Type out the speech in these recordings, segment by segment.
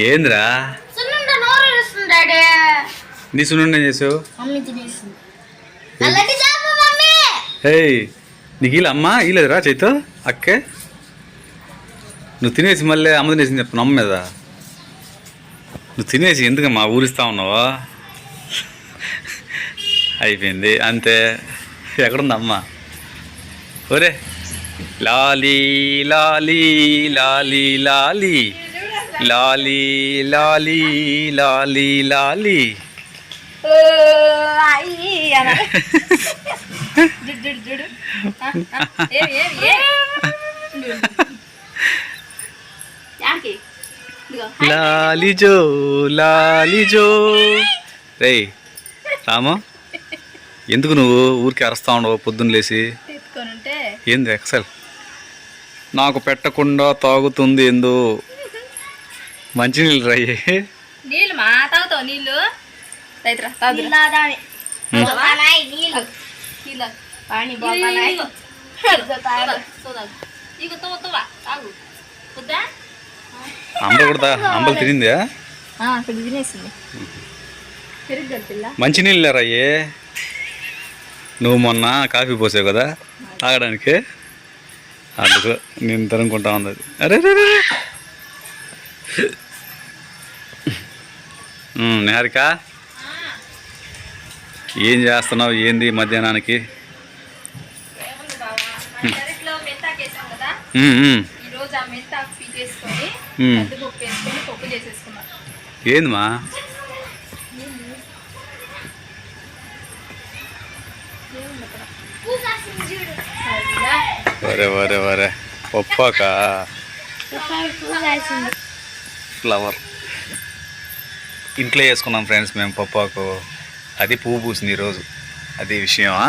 ఏందిరా? నీ సున్నుండి ఏం చేసావు? నీకు ఇలా అమ్మా ఇలేదురా చైతో? అక్కే? నువ్వు తినేసి మళ్ళీ అమ్మ తినేసింది చెప్పు అమ్మ మీద. నువ్వు తినేసి ఎందుకమ్మా ఊరిస్తా ఉన్నావా? అయిపోయింది అంతే. ఎక్కడుంది అమ్మ ఒరే లాలీ లాలీ లాలీ లాలీ. లాలి లాలి లాలి లాలి. లాలి జో లాలి జో. రే ఎందుకు నువ్వు ఊరికి అరస్తా ఉండవు పొద్దున్న లేచి ఏంది ఎక్సల్? నాకు పెట్టకుండా తాగుతుంది ఎందు మంచి నీళ్ళు రాయి నీళ్ళు మా తాగుతావు నీళ్ళు? అంబలు తినిందా మంచి నీళ్ళు. రాయి నువ్వు మొన్న కాఫీ పోసావు కదా తాగడానికి. అందుకు నేను తరుముకుంటా ఉంది అరే రే నిహారిక? ఏం చేస్తున్నావు? ఏంది మధ్యాహ్నానికి? ఏందిమా వరే వరే వరే. ఒప్పాక ఫ్లవర్. ఇంట్లో వేసుకున్నాం ఫ్రెండ్స్ మేము పప్పాకు. అది పువ్వు పూసింది ఈరోజు. అది విషయమా?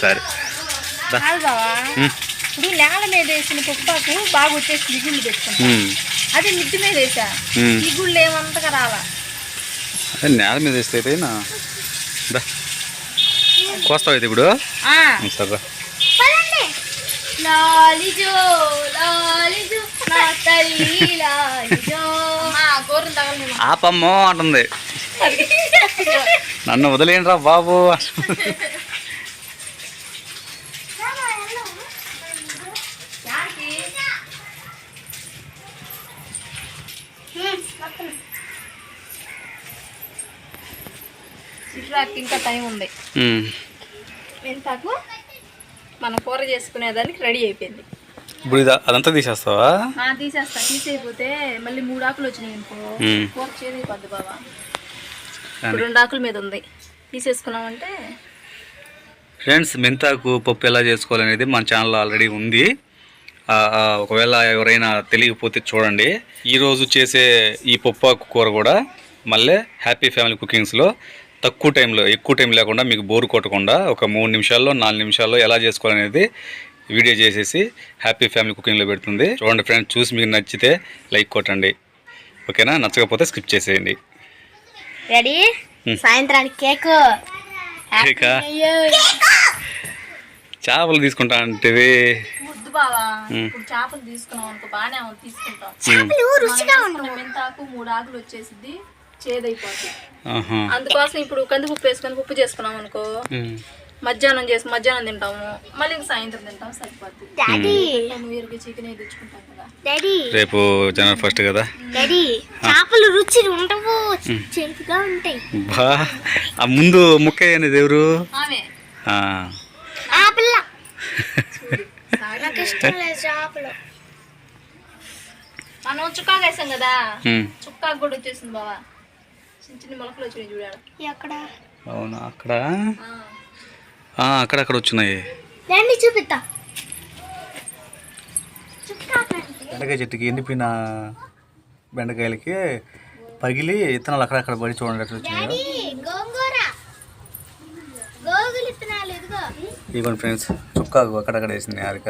సరే. ఇప్పుడు నేల మీద వేసిన పప్పాకు బాగా వచ్చేసి దిగుళ్ళు అది మిద్ది మీద వేసా. దిగుళ్ళు ఏమంతగా రావా అదే నేల మీద వేస్తే అయిపోయినా దా. కోస్తావు అయితే ఇప్పుడు? సరే లాలిజో లాలిజో. ఆపమ్మో అంటుంది. నన్ను వదిలేనరా బాబు. ఇంకా టైం ఉంది. నేను కూర చేసుకునేదానికి రెడీ అయిపోయింది. ఇప్పుడు ఇది అదంతా తీసేస్తావా? ఆ, తీసేస్తా. తీసేయపోతే మళ్ళీ మూడు ఆకులు వచ్చినాయి అనుకో. ఉమ్. కూర చేదైపోద్ది బాబా కానీ రెండు ఆకుల మీద ఉంది. తీసేసుకున్నామంటే ఫ్రెండ్స్ మెంతాకు పప్పు ఎలా చేసుకోవాలనేది మన ఛానల్లో ఆల్రెడీ ఉంది. ఒకవేళ ఎవరైనా తెలియకపోతే చూడండి. ఈరోజు చేసే ఈ పప్పాకు కూర కూడా మళ్ళీ హ్యాపీ ఫ్యామిలీ కుకింగ్స్లో తక్కువ టైంలో ఎక్కువ టైం లేకుండా మీకు బోరు కొట్టకుండా ఒక మూడు నిమిషాల్లో నాలుగు నిమిషాల్లో ఎలా చేసుకోవాలనేది వీడియో చేసేసి హ్యాపీ ఫ్యామిలీ కుకింగ్లో పెడుతుంది. చూడండి ఫ్రెండ్స్ చూసి మీకు నచ్చితే లైక్ కొట్టండి. ఓకేనా? నచ్చకపోతే స్కిప్ చేసేయండి. రెడీ. సాయంత్రానికి కేక్. కేకా? చేపలు తీసుకుంటా అంటే ముద్దు బావా. ఉమ్. ఇప్పుడు చేపలు తీసుకున్నాం అనుకో బాగానే తీసుకుంటాం. మెంతాకు మూడు ఆకులు వచ్చేసింది చేదైపోతుంది అందుకోసం ఇప్పుడు కందిపప్పు వేసుకొని ఉప్పు చేసుకున్నాం అనుకో. మధ్యాహ్నం చేసి మధ్యాహ్నం తింటాము. మళ్ళీ సాయంత్రం తింటాం సరిపోద్ది. డాడీ. న్యూ ఇయర్కి చికెన్ తెచ్చుకుంటాం కదా. డాడీ. రేపు జనవరి ఫస్ట్ కదా? డాడీ చేపలు రుచి ఉండవు. చేతిగా ఉంటాయి. బా. ఆ ముందు ముక్క అనేది ఎవరు ఆమె. ఆ, ఆ పిల్ల. నాకు ఇష్టం లేదు చేపలు. మనం చుక్కాకు వేసాం కదా? ఉమ్. చుక్కాకు కూడా వచ్చేసింది బావా. చిన్న చిన్న మొలకలు వచ్చినాయి చూడాలి ఎక్కడ అవునా? అక్కడ? ఆ, అక్కడక్కడ వచ్చినాయి. రండి చూపిస్తా. బెండకాయ చెట్టుకి ఎండిపోయిన బెండకాయలకి పగిలి ఇత్తనాలు అక్కడక్కడ పడి చూడండి ఎట్లా వచ్చినాయో. ఇదిగోండి ఫ్రెండ్స్ చుక్కాకు అక్కడక్కడ వేసింది హారిక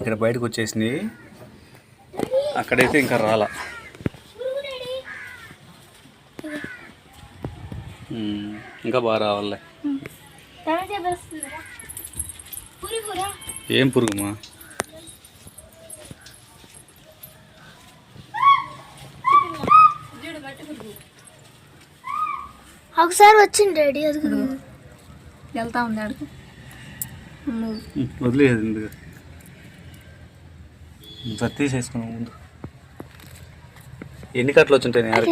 ఇక్కడ బయటకు వచ్చేసినాయి. అక్కడైతే ఇంకా రాలా. ఇంకా బాగా రావాలి. ఏం పురుగుమా? ఒకసారి వచ్చింది డాడీ అది వెళ్తా ఉంది అడుగు వదిలేదు ఎందుకు? సర్తీసేసుకున్నాం ముందు. ఎన్ని కట్టలు వచ్చింటాయి అటు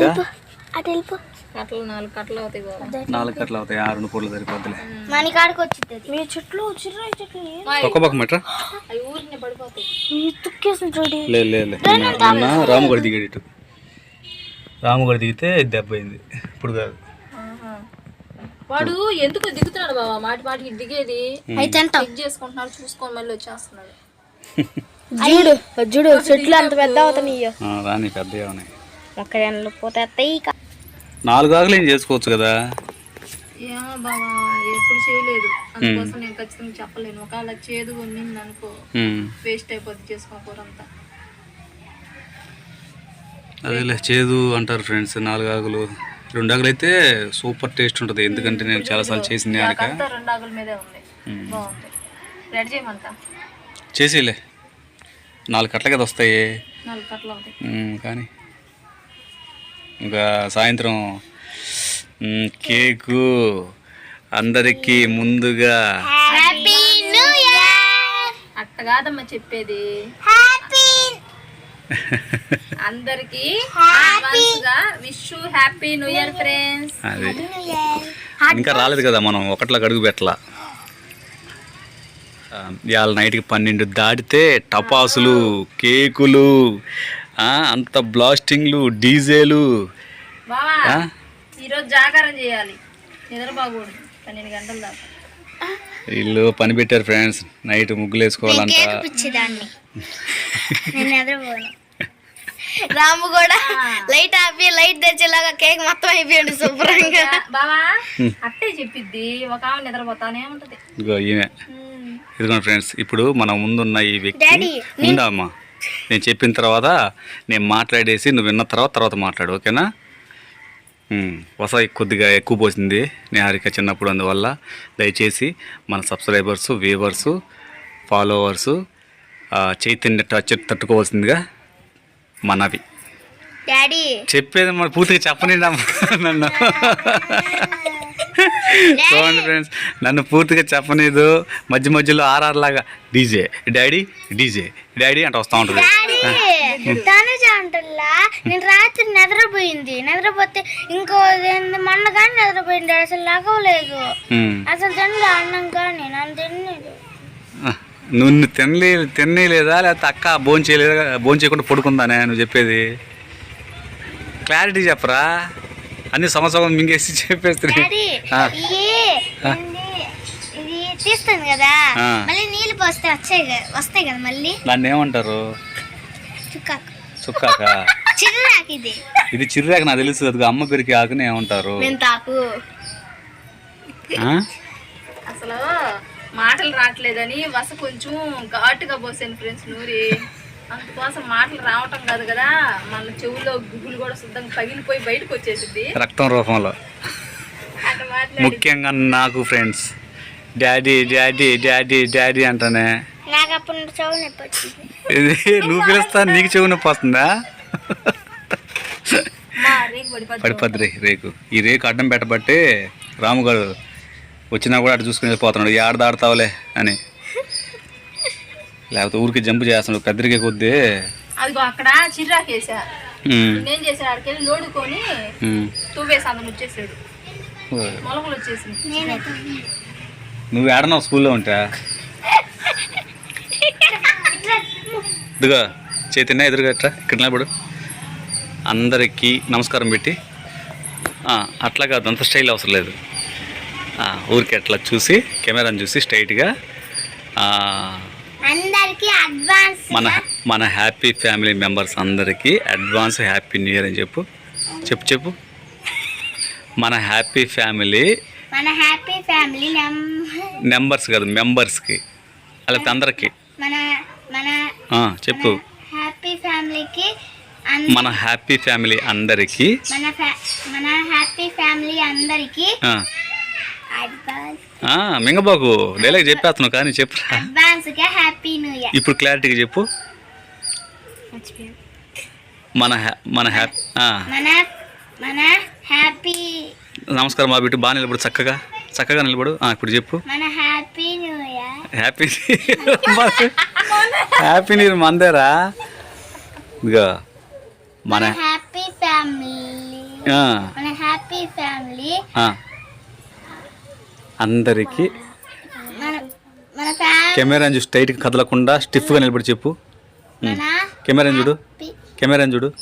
వెళ్ళిపో. కట్టలు నాలుగు కట్టలు అవుతాయి బాబా. నాలుగు కట్టలు అవుతాయి ఆరు రెండు పూలు సరిపోద్దులే. మన కాడికి వచ్చింది మీ చెట్లు చిర్రా చెట్లు ఒక్క పక్క మెట్రా? అవి ఊరిని పడిపోతాయి. లేదు నిన్న రాముగడి దిగాడు ఇటు. రాముగడి దిగితే దెబ్బ అయింది. ఇప్పుడు కాదు. వాడు ఎందుకు దిగుతున్నాడు బాబా మాటి మాటికి దిగేది. అయితే చేసుకుంటున్నాడు చూసుకొని మళ్ళీ వచ్చేస్తున్నాడు. చూడు చూడు చెట్లు అంత పెద్ద అవుతాయి ఆ, రాని పెద్దగా ఉన్నాయి. మొక్కజొన్నలు పోతాయి నాలుగు ఆకులు ఏం చేసుకోవచ్చు కదా? ఏమో బాబా ఎప్పుడు చేయలేదు. అందుకోసం నేను ఖచ్చితంగా చెప్పలేను. ఒకవేళ చేదు అనుకో ఉమ్. వేస్ట్ అయిపోద్ది చేసుకో కూరంతా. అదేలే చేదు అంటారు ఫ్రెండ్స్ నాలుగు ఆకులు. రెండు ఆకులు అయితే సూపర్ టేస్ట్ ఉంటుంది. ఎందుకంటే నేను చాలాసార్లు చేసింది అంతా రెండు ఆకుల మీదే ఉంది. బాగుంది. రెడీ చేయమంతా? చేసేలే నాలుగు కట్ల కదా వస్తాయి. కానీ ఇంకా సాయంత్రం కేకు అందరికీ ముందుగా హ్యాపీ న్యూ ఇయర్ అట్ట కాదమ్మా చెప్పేది. హ్యాపీ అందరికి అడ్వాన్స్గా wish happy new year friends అది. న్యూ ఇయర్ ఇంకా రాలేదు కదా మనం ఒకట్లా అడుగు పెట్టలా. ఇవాళ నైట్కి పన్నెండు దాటితే టపాసులు కేకులు అంత బ్లాస్టింగ్లు డీజేలు. బావా ఆ? ఈరోజు జాగారం చేయాలి. నిద్రపోకూడదు పన్నెండు గంటల దాకా. వీళ్ళు పని పెట్టారు ఫ్రెండ్స్. నైట్ ముగ్గులు వేసుకోవాలంట రాము కూడా లైట్ ఆపి లైట్ తెచ్చేలాగా కేక్ మొత్తం అయిపోయాడు శుభ్రంగా. బావా అట్టే చెప్పిద్ది. ఒక ఆమె నిద్రపోతానేముంటది ఇదిగో ఈమె ఇదిగోండి ఫ్రెండ్స్ ఇప్పుడు మన ముందున్న ఈ వ్యక్తి డాడీ, ఉందా అమ్మా? నేను చెప్పిన తర్వాత నేను మాట్లాడేసి నువ్వు విన్న తర్వాత తర్వాత మాట్లాడు ఓకేనా? వస కొద్దిగా ఎక్కువ పోసింది నిహారిక చిన్నప్పుడు అందువల్ల. దయచేసి మన subscribers viewers followers Chaitanya touch తట్టుకోవాల్సిందిగా మనవి. డాడీ. చెప్పేది మరి పూర్తిగా చెప్పనిండి నన్ను? చూడండి ఫ్రెండ్స్ నన్ను పూర్తిగా చెప్పనీదు. మధ్య మధ్యలో ఆర్ఆర్ లాగా డీజే డాడీ డీజే డాడీ అంటే వస్తూ ఉంటుంది. తనుజ అంటల్లా నేను రాత్రి నిద్రపోయింది. నిద్రపోతే ఇంకో మొన్న కానీ నిద్రపోయింది. అసలు లగవలేదు. అసలు తినలే అన్నం కానీ నన్ను తినలేదు. నువ్వు తినలే తినలేదా? లేకపోతే అక్క భోజనం చేయలేదా భోజనం చేయకుండా పడుకుందానే నువ్వు చెప్పేది. క్లారిటీ చెప్పరా? అన్ని సంవత్సరం మింగేసి చెప్పేస్తుంది తీస్తాను కదా. మళ్ళీ నీళ్ళు పోస్తే వచ్చాయి వస్తాయి కదా మళ్ళీ? దాన్ని ఏమంటారు? చుక్కాకు. చుక్కాక? చిర్రాకు ఇది. ఇది చిర్రాక నాకు తెలుసు అది అమ్మ పెరిగి ఆకుని ఏమంటారు? మెంతాకు? అసలు మాటలు రావట్లేదని వస కొంచెం ఘాటుగా పోసాను ఫ్రెండ్స్ నూరి. అందుకోసం మాటలు రావటం కాదు కదా. మన చెవుల్లో గుగ్గులు కూడా శుద్ధంగా పగిలిపోయి బయటకు వచ్చేసింది రక్తం రూపంలో. ముఖ్యంగా నాకు friends. Daddy daddy daddy daddy అంటానే. నాకు అప్పుడు నుండి చెవులు నొప్పి వచ్చింది. ఇది నువ్వు పిలుస్తా నీకు చెవు నొప్పి వస్తుందా? పడిపోద్ది. రే రేకు. ఈ రేకు అడ్డం పెట్టబట్టి రాముగారు వచ్చినా కూడా అటు చూసుకుని వెళ్ళిపోతున్నాడు. ఏడ దాడతావులే అని. లేకపోతే ఊరికి జంప్ చేస్తున్నాడు పెద్దరికే కొద్దీ. అదిగో అక్కడ నేను వెళ్ళి లోడుకొని. తువ్వేసి వచ్చేసాడు. మొలకలు వచ్చేసింది నువ్వు ఏడన్నావు స్కూల్లో ఉంటా? ఇదిగో చైతన్య ఎదురుగా ఎట్రా? ఇక్కడ నిలబడు. అందరికీ నమస్కారం పెట్టి. ఆ, అట్లా కాదు అంత స్టైల్ అవసరం లేదు. ఆ, ఊరికి అట్లా చూసి కెమెరాని చూసి స్ట్రైట్గా అందరికి అడ్వాన్స్ మన మన హ్యాపీ ఫ్యామిలీ మెంబర్స్ అందరికీ అడ్వాన్స్ హ్యాపీ న్యూ ఇయర్ అని చెప్పు. చెప్పు చెప్పు. మన హ్యాపీ ఫ్యామిలీ మన హ్యాపీ ఫ్యామిలీ నెంబర్స్ కాదు మెంబర్స్కి లేకపోతే అందరికీ. మన మన ఆ, చెప్పు. హ్యాపీ ఫ్యామిలీకి మన హ్యాపీ ఫ్యామిలీ అందరికీ. మన హ్యాపీ ఫ్యామిలీ అందరికి. మింగబాకు డైలాగ్ చెప్పేస్తున్నావు కానీ చెప్పు. అడ్వాన్స్గా హ్యాపీ న్యూ ఇయర్ ఇప్పుడు క్లారిటీగా చెప్పు. మన మన హ్యాపీ మన హ్యాపీ నమస్కారం మా బిడ్డ బాగా నిలబడు చక్కగా చక్కగా నిలబడు. ఇప్పుడు చెప్పు. మన happy new year happy happy new year మందేరా. ఇదిగో మన హ్యాపీ ఫ్యామిలీ మన హ్యాపీ ఫ్యామిలీ. అందరికీ మన మన ఫ్యామిలీ కెమెరా చూసి స్ట్రైట్గా కదలకుండా స్టిఫ్గా నిలబడి చెప్పు. కెమెరా చూడు. కెమెరా చూడు.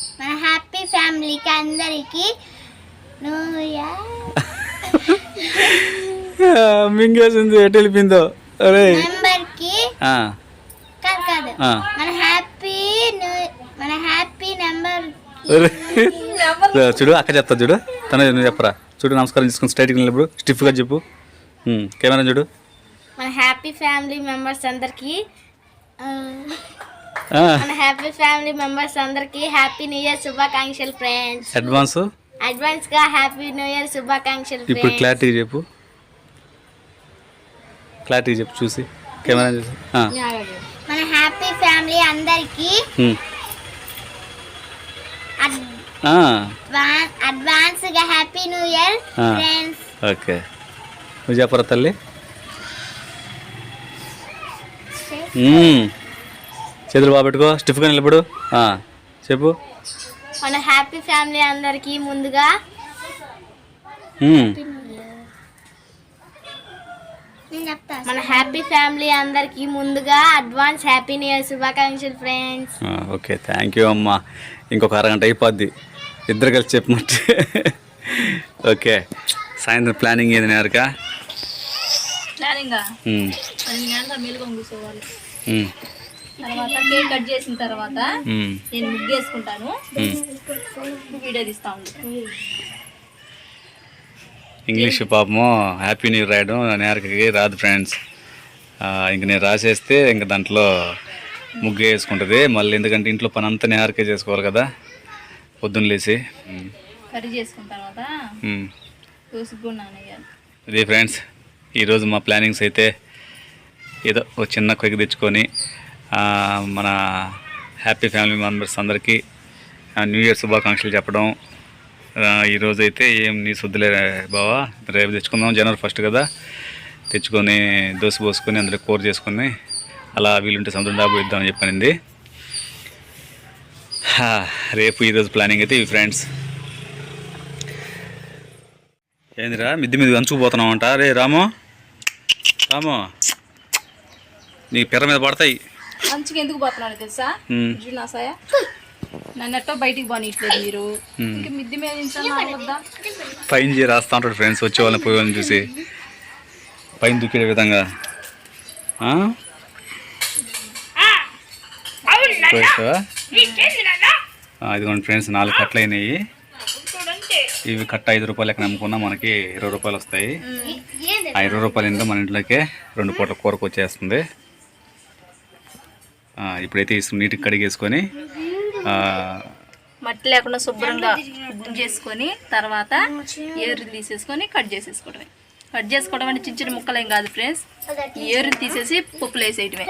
హ్యాపీ ఫ్యామిలీకి అందరికి మింగేసింది ఎటు వెళ్ళిపోయిందో? అరే. చూడు అక్క చెప్తా చూడు. తన చెప్పరా. చూడు నమస్కారం చేసుకుని స్ట్రైట్గా నిలబడు. స్టిఫ్గా చెప్పు. కెమెరా చూడు. మన హ్యాపీ ఫ్యామిలీ మెంబర్స్ అందరికి మన హ్యాపీ ఫ్యామిలీ మెంబర్స్ అందరికి హ్యాపీ న్యూ ఇయర్ శుభాకాంక్షలు ఫ్రెండ్స్. అడ్వాన్స్ అడ్వాన్స్గా హ్యాపీ న్యూ ఇయర్ శుభాకాంక్షలు ఇప్పుడు క్లారిటీ చెప్పు. క్లారిటీ చెప్పు చూసి. కెమెరా చూసి. మన హ్యాపీ ఫ్యామిలీ అందరికి అడ్వాన్స్గా happy new year. Friends. Okay. చెప్పరా తల్లి. చేతులు బాగా పెట్టుకో. స్టిఫ్గా నిలబడు. ఆ, చెప్పు. మన హ్యాపీ ఫ్యామిలీ అందరికి ముందుగా. మన హ్యాపీ ఫ్యామిలీ అందరికి ముందుగా అడ్వాన్స్ హ్యాపీ న్యూ ఇయర్ శుభాకాంక్షలు ఫ్రెండ్స్. ఆ, ఓకే థ్యాంక్ యూ అమ్మా. ఇంకొక అరగంట అయిపోద్ది. ఇద్దరు కలిసి చెప్పమంటే ఓకే సాయంత్రం ప్లానింగ్ ఏది నేరక ప్లానింగ్ పది గంటల మేలుకొని కూర్చోవాలి తర్వాత కేక్ కట్ చేసిన తర్వాత నేను ముగ్గేసుకుంటాను వీడియో తీస్తా ఇంగ్లీష్ పాపము హ్యాపీ న్యూ ఇయర్ రాయడం నేరకకి రాదు ఫ్రెండ్స్. ఇంక నేను రాసేస్తే ఇంక దాంట్లో ముగ్గు వేసుకుంటుంది. మళ్ళీ ఎందుకంటే ఇంట్లో పని అంతా నేరకే చేసుకోవాలి కదా. పొద్దున్న లేచి కర్రీ చేసుకున్న తర్వాత ఇది ఫ్రెండ్స్. ఈరోజు మా ప్లానింగ్స్ అయితే ఏదో ఒక చిన్న క్విక్ తెచ్చుకొని మన హ్యాపీ ఫ్యామిలీ మెంబర్స్ అందరికీ న్యూ ఇయర్ శుభాకాంక్షలు చెప్పడం. ఈరోజు అయితే ఏం నీ శుద్ధులే బావా. రేపు తెచ్చుకుందాం జనవరి ఫస్ట్ కదా. తెచ్చుకొని దోశ పోసుకొని అందులో కూర చేసుకొని అలా వీలుంటే సముద్రం దాబు ఇద్దామని చెప్పనింది. రేపు ఈరోజు ప్లానింగ్ అయితే ఇవి ఫ్రెండ్స్. ఏందిరా మిద్ది మీద అంచుకుపోతున్నామంట అంట రే రాము. రాము నీ పిర్ర మీద పడతాయి. మంచిగా ఎందుకు పోతున్నాను తెలుసా? ఇడ్లీ నా సాయ. నన్నెట్టో బయటికి పోనీయట్లేదు మీరు. ఇంకా మిద్ది మీద పైన చేయి రాస్తా ఉంటాడు ఫ్రెండ్స్ వచ్చే వాళ్ళని పోయే వాళ్ళని చూసి. పైన దుక్కే విధంగా. ఆ? పోయేస్తావా? ఆ, ఇదిగోండి ఫ్రెండ్స్ నాలుగు కట్టలు అయినాయి ఇవి కట్ట ఐదు రూపాయలకి నమ్ముకున్నా మనకి ఇరవై రూపాయలు వస్తాయి. ఆ ఇరవై రూపాయలు ఏంటో మన ఇంట్లోకే రెండు పూటల కూరకు వచ్చేస్తుంది. ఇప్పుడైతే ఈ నీటికి కడిగేసుకొని మట్టి లేకుండా శుభ్రంగా శుభ్రం చేసుకొని తర్వాత ఏరుని తీసేసుకొని కట్ చేసేసుకోవడమే. కట్ చేసుకోవడం అంటే చిన్న చిన్న ముక్కలేం కాదు ఫ్రెండ్స్. ఏరుని తీసేసి పప్పులు వేసేయటమే.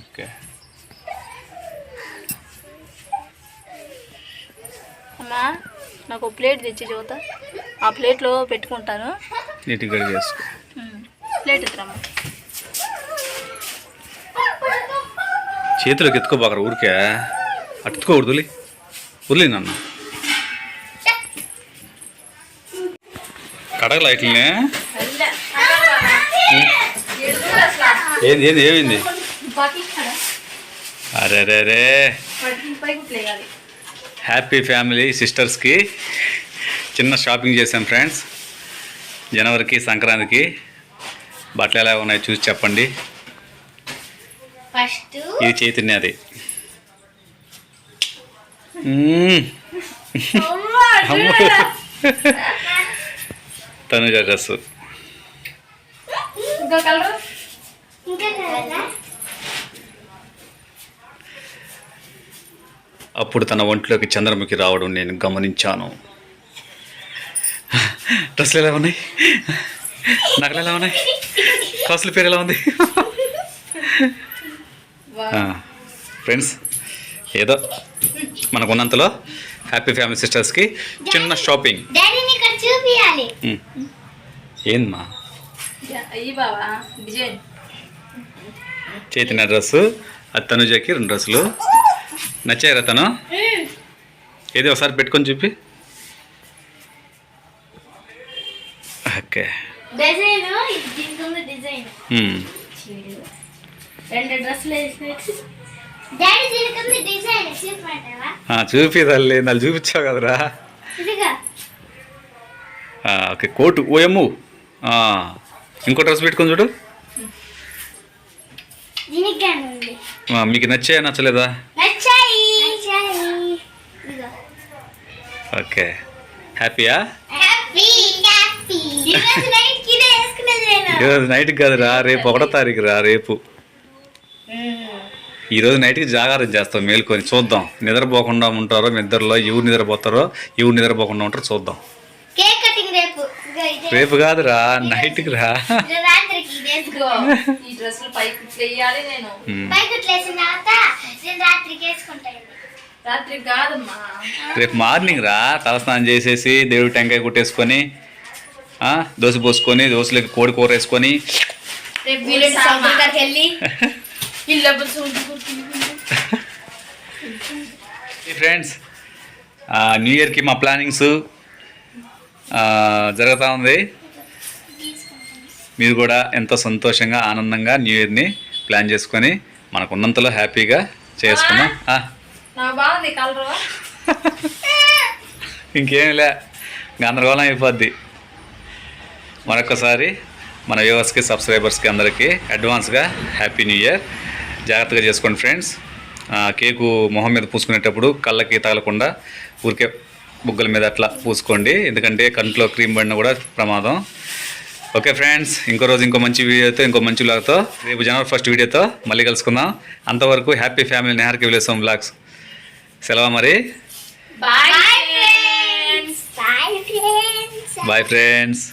ఓకే. అమ్మా నాకు ప్లేట్ తెచ్చి చూత ఆ ప్లేట్లో పెట్టుకుంటాను. కడిగేసుకో ఉమ్. ప్లేట్ ఎత్తురమ్మా చేతిలోకి ఎత్తుకోబాకరా ఊరికే. అటు ఎత్తుకోకూడదు వదిలి వదిలే నన్ను. కడగల ఇట్లనే ఏంది ఏంది ఏమైంది? అరే రే రే హ్యాపీ ఫ్యామిలీ సిస్టర్స్కి చిన్న షాపింగ్ చేశాం ఫ్రెండ్స్ జనవరికి సంక్రాంతికి. బట్టలు ఎలా ఉన్నాయి చూసి చెప్పండి. ఇది చైతన్యది. తనుజ డ్రెస్ ఇంకో కలర్ ఇంకా కదా అప్పుడు తన ఒంట్లోకి చంద్రముఖి రావడం నేను గమనించాను. డ్రెస్సులు ఎలా ఉన్నాయి? నగలు ఎలా ఉన్నాయి? కాసుల పేరు ఎలా ఉంది? ఫ్రెండ్స్ ఏదో మనకున్నంతలో హ్యాపీ ఫ్యామిలీ సిస్టర్స్కి చిన్న షాపింగ్. ఏందమ్మా? చేతిన డ్రెస్సు తనుజకి రెండు డ్రెస్సులు. నచ్చారా తను. ఏది ఒకసారి పెట్టుకొని చూపి. ఓకే. చూపి తల్లి నాకు చూపించావు కదరా. ఓకే కోటు ఓయమ్ము. ఇంకో డ్రెస్ పెట్టుకొని చూడు. మీకు నచ్చాయా నచ్చలేదా? ఓకే. హ్యాపీయా? Happy happy. ఈరోజు నైట్కి కాదురా రేపు ఒకటో తారీఖు రా రేపు ఈరోజు నైట్కి జాగారం చేస్తాం మేల్కొని చూద్దాం. నిద్రపోకుండా ఉంటారో మీ ఇద్దరిలో ఎవరు నిద్రపోతారో ఎవరు నిద్రపోకుండా ఉంటారో చూద్దాం. రేపు. కాదురా నైట్కి రా వేసుకో ఇదిగో ఈ డ్రెస్సులు పైకి వేయాలి నేను. ఉమ్. పైకి లేసిన తర్వాత నేను రాత్రికి వేసుకుంటాను రాత్రి కాదమ్మా. రేపు మార్నింగ్ రా తలస్నానం చేసేసి దేవుడి టెంకాయ కొట్టేసుకొని ఆ, దోశ పోసుకొని దోశలోకి కోడి కూర వేసుకొని. రేపు వీళ్ళని సముద్రం దగ్గరికి వెళ్ళి ఇల్లు ఫ్రెండ్స్ న్యూ ఇయర్కి మా ప్లానింగ్స్ జరుగుతూ ఉంది. మీరు కూడా ఎంతో సంతోషంగా ఆనందంగా న్యూ ఇయర్ని ప్లాన్ చేసుకొని మనకు ఉన్నంతలో హ్యాపీగా చేసుకున్నాం ఆ, నా బాగుంది కలరు ఇంకేం లే గందరగోళం అయిపోద్ది. మరొకసారి మన వ్యూవర్స్కి సబ్స్క్రైబర్స్కి అందరికీ అడ్వాన్స్గా హ్యాపీ న్యూ ఇయర్ జాగ్రత్తగా చేసుకోండి ఫ్రెండ్స్ కేకు మొహం మీద పూసుకునేటప్పుడు కళ్ళకి తగలకుండా ఊరికే బుగ్గల మీద అట్లా పూసుకోండి. ఎందుకంటే కంట్లో క్రీమ్ పడినా కూడా ప్రమాదం. ఓకే ఫ్రెండ్స్ ఇంకో రోజు ఇంకో మంచి వీడియోతో ఇంకో మంచి వ్లాగ్తో రేపు జనవరి ఫస్ట్ వీడియోతో మళ్ళీ కలుసుకుందాం. అంతవరకు హ్యాపీ ఫ్యామిలీ నెహర్కి విలేసం వ్లాగ్స్ సెలవు మరి. Bye friends